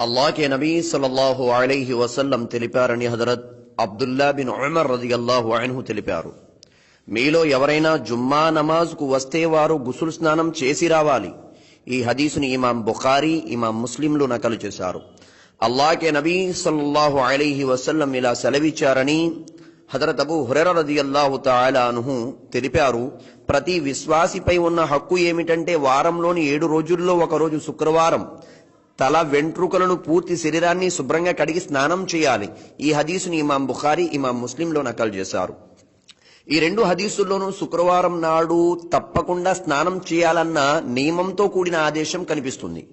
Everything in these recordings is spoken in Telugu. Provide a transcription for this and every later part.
అల్లాహ్ కే నబీ సల్లల్లాహు అలైహి వసల్లం తెలిపారని హజరత్ అబ్దుల్లా బిన్ ఉమర్ రదియల్లాహు అన్హు తెలిపారు. మీలో ఎవరైనా జుమ్మా నమాజ్కు వస్తే వారు గుసులు స్నానం చేసి రావాలి. ఈ హదీసుని ఇమాం బుఖారీ ఇమాం ముస్లింలు నకలు చేశారు. అల్లాకే నబీ సల్లల్లాహు అలైహి వసల్లం ఇలా సెలవిచ్చారని హజరత్ అబు హురెర రదియల్లాహు అల్లాహు అనుహు తెలిపారు. ప్రతి విశ్వాసిపై ఉన్న హక్కు ఏమిటంటే వారంలోని ఏడు రోజుల్లో ఒక రోజు శుక్రవారం తల వెంట్రుకలను పూర్తి శరీరాన్ని శుభ్రంగా కడిగి స్నానం చేయాలి. ఈ హదీసుని ఇమాం బుఖారీ ఇమాం ముస్లింలో నకలు చేశారు. ఈ రెండు హదీసుల్లోనూ శుక్రవారం నాడు తప్పకుండా స్నానం చేయాలన్న నియమంతో కూడిన ఆదేశం కనిపిస్తుంది.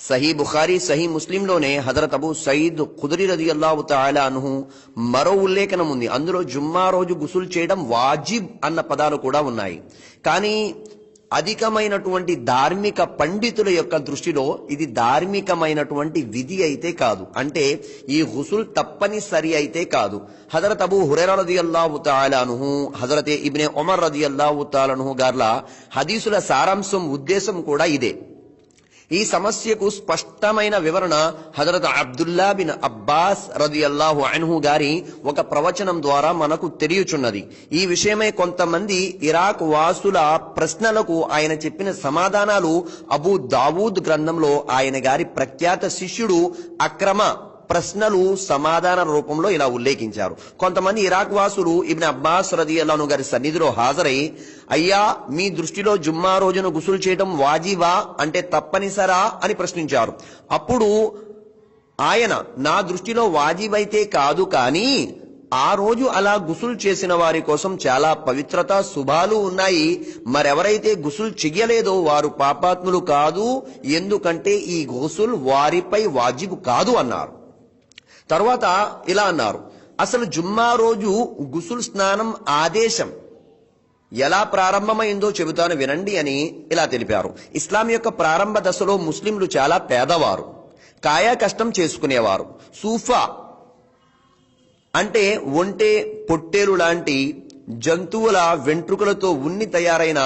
సహీ బుఖారీ సహీ ముస్లింలోనే హజరత్ అబు సయీద్ ఖుదరి రది అల్లావు తాలాను మరో ఉల్లేఖనం ఉంది. అందులో జుమ్మా రోజు గుసులు చేయడం వాజిబ్ అన్న పదాలు కూడా ఉన్నాయి. కానీ అధికమైనటువంటి ధార్మిక పండితుల యొక్క దృష్టిలో ఇది ధార్మికమైనటువంటి విధి అయితే కాదు. అంటే ఈ హుసుల్ తప్పనిసరి అయితే కాదు. హజరత్ అబూ హురేరా రది అల్లాహు తాలానుహు హజరతే ఇబ్నే ఒమర్ రది అల్లాహు తాలనుహు గార్ల హదీసుల సారాంశం ఉద్దేశం కూడా ఇదే. ఈ సమస్యకు స్పష్టమైన వివరణ హజరత్ అబ్దుల్లా బిన్ అబ్బాస్ రది అల్లాహు అన్హు గారి ఒక ప్రవచనం ద్వారా మనకు తెలియచున్నది. ఈ విషయమై కొంతమంది ఇరాక్ వాసుల ప్రశ్నలకు ఆయన చెప్పిన సమాధానాలు అబూ దావూద్ గ్రంథంలో ఆయన గారి ప్రఖ్యాత శిష్యుడు అక్రమ ప్రశ్నలు సమాధాన రూపంలో ఇలా ఉల్లేఖించారు. కొంతమంది ఇరాక్ వాసులు ఇబ్న అబ్బాస్ రది అల్లాను గారి సన్నిధిలో హాజరై అయ్యా మీ దృష్టిలో జుమ్మా రోజున గుసులు చేయడం వాజీవా అంటే తప్పనిసరా అని ప్రశ్నించారు. అప్పుడు ఆయన నా దృష్టిలో వాజీవైతే కాదు కానీ ఆ రోజు అలా గుసులు చేసిన వారి కోసం చాలా పవిత్రత శుభాలు ఉన్నాయి. మరెవరైతే గుసులు చెయ్యలేదో వారు పాపాత్ములు కాదు ఎందుకంటే ఈ గుసుల్ వారిపై వాజిబు కాదు అన్నారు. తర్వాత ఇలా అన్నారు. అసలు జుమ్మా రోజు గుసుల్ స్నానం ఆదేశం ఎలా ప్రారంభమైందో చెబుతాను వినండి అని ఇలా తెలిపారు. ఇస్లాం యొక్క ప్రారంభ దశలో ముస్లింలు చాలా పేదవారు కాయా కష్టం చేసుకునేవారు. సూఫా అంటే ఒంటె పొట్టేలు లాంటి జంతువుల వెంట్రుకలతో ఉన్ని తయారైన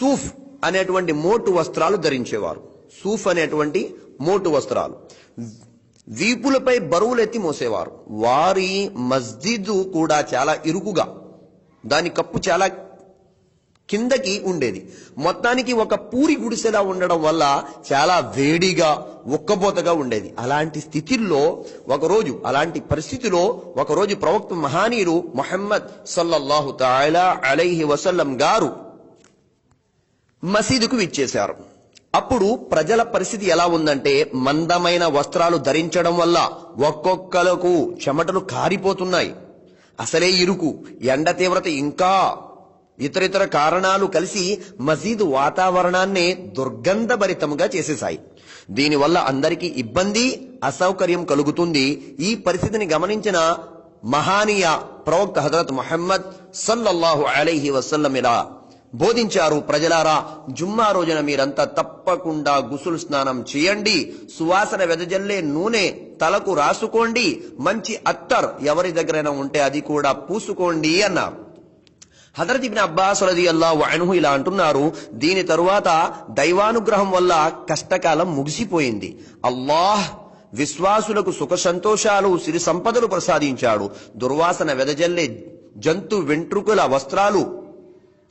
సూఫ్ అనేటువంటి మోటు వస్త్రాలు ధరించేవారు. సూఫ్ అనేటువంటి మోటు వస్త్రాలు. వీపులపై బరువులు ఎత్తి మోసేవారు. వారి మస్జిదు కూడా చాలా ఇరుకుగా దాని కప్పు చాలా కిందకి ఉండేది. మొత్తానికి ఒక పూరి గుడిసెలా ఉండడం వల్ల చాలా వేడిగా ఒక్కబోతగా ఉండేది. అలాంటి స్థితిలో ఒకరోజు అలాంటి పరిస్థితిలో ఒకరోజు ప్రవక్త మహానీయులు మొహమ్మద్ సల్లల్లాహు తాలా అలైహి వసల్లం గారు మసీదుకు విచ్చేశారు. అప్పుడు ప్రజల పరిస్థితి ఎలా ఉందంటే మందమైన వస్త్రాలు ధరించడం వల్ల ఒక్కొక్కలకు చెమటలు కారిపోతున్నాయి. అసలే ఇరుకు ఎండ తీవ్రత ఇంకా ఇతరితర కారణాలు కలిసి మసీదు వాతావరణాన్నే దుర్గంధభరితంగా చేసేశాయి. దీనివల్ల అందరికీ ఇబ్బంది అసౌకర్యం కలుగుతుంది. ఈ పరిస్థితిని గమనించిన మహానీయ ప్రవక్త హజరత్ మొహమ్మద్ సల్లల్లాహు అలైహి వసల్లం ఇలా బోధించారు ప్రజలారా జుమ్మా రోజున మీరంతా తప్పకుండా గుసులు స్నానం చేయండి సువాసన వెదజల్లే నూనె తలకు రాసుకోండి మంచి అత్తర్ ఎవరి దగ్గరైనా ఉంటే అది కూడా పూసుకోండి అన్నారు. హజరత్ ఇబ్న్ అబ్బాస్ రది అల్లా అన్హు ఇలా అంటున్నారు దీని తరువాత దైవానుగ్రహం వల్ల కష్టకాలం ముగిసిపోయింది. అల్లాహ్ విశ్వాసులకు సుఖ సంతోషాలు సిరి సంపదలు ప్రసాదించాడు. దుర్వాసన వెదజల్లే జంతు వెంట్రుకల వస్త్రాలు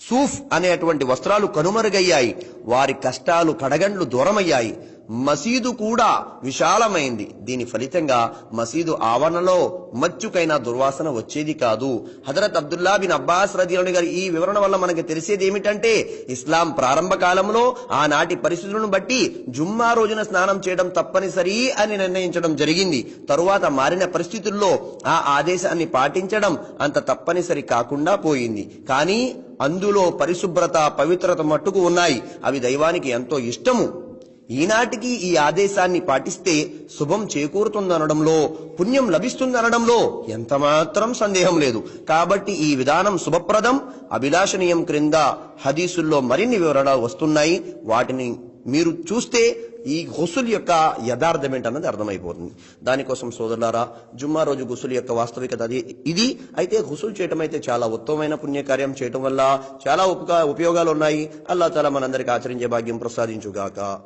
సూఫ్ అనేటువంటి వస్త్రాలు కనుమరుగయ్యాయి. వారి కష్టాలు కడగండ్లు దూరమయ్యాయి. మసీదు కూడా విశాలమైంది. దీని ఫలితంగా మసీదు ఆవరణలో మచ్చుకైనా దుర్వాసన వచ్చేది కాదు. హజరత్ అబ్దుల్లా బిన్ అబ్బాస్ రజీలని గారి ఈ వివరణ వల్ల మనకి తెలిసేది ఏమిటంటే ఇస్లాం ప్రారంభ కాలంలో ఆనాటి పరిస్థితులను బట్టి జుమ్మా రోజున స్నానం చేయడం తప్పనిసరి అని నిర్ణయించడం జరిగింది. తరువాత మారిన పరిస్థితుల్లో ఆ ఆదేశాన్ని పాటించడం అంత తప్పనిసరి కాకుండా పోయింది. కానీ అందులో పరిశుభ్రత పవిత్రత మట్టుకు ఉన్నాయి. అవి దైవానికి ఎంతో ఇష్టము. ఈనాటికి ఈ ఆదేశాన్ని పాటిస్తే శుభం చేకూరుతుందనడంలో పుణ్యం లభిస్తుందనడంలో ఎంతమాత్రం సందేహం లేదు. కాబట్టి ఈ విధానం శుభప్రదం. అభిలాషణీయం క్రింద హదీసుల్లో మరిన్ని వివరాలు వస్తున్నాయి. వాటిని మీరు చూస్తే ఈ గుసుల్ యొక్క యథార్థం ఏంటన్నది అర్థమైపోతుంది. దానికోసం సోదరులారా జుమ్మా రోజు గుసుల్ యొక్క వాస్తవికత అది ఇది. అయితే గుసులు చేయటం అయితే చాలా ఉత్తమమైన పుణ్యకార్యం చేయటం వల్ల చాలా ఉపకా ఉపయోగాలు ఉన్నాయి. అల్లా తాలా మనందరికీ ఆచరించే భాగ్యం ప్రసాదించుగాక.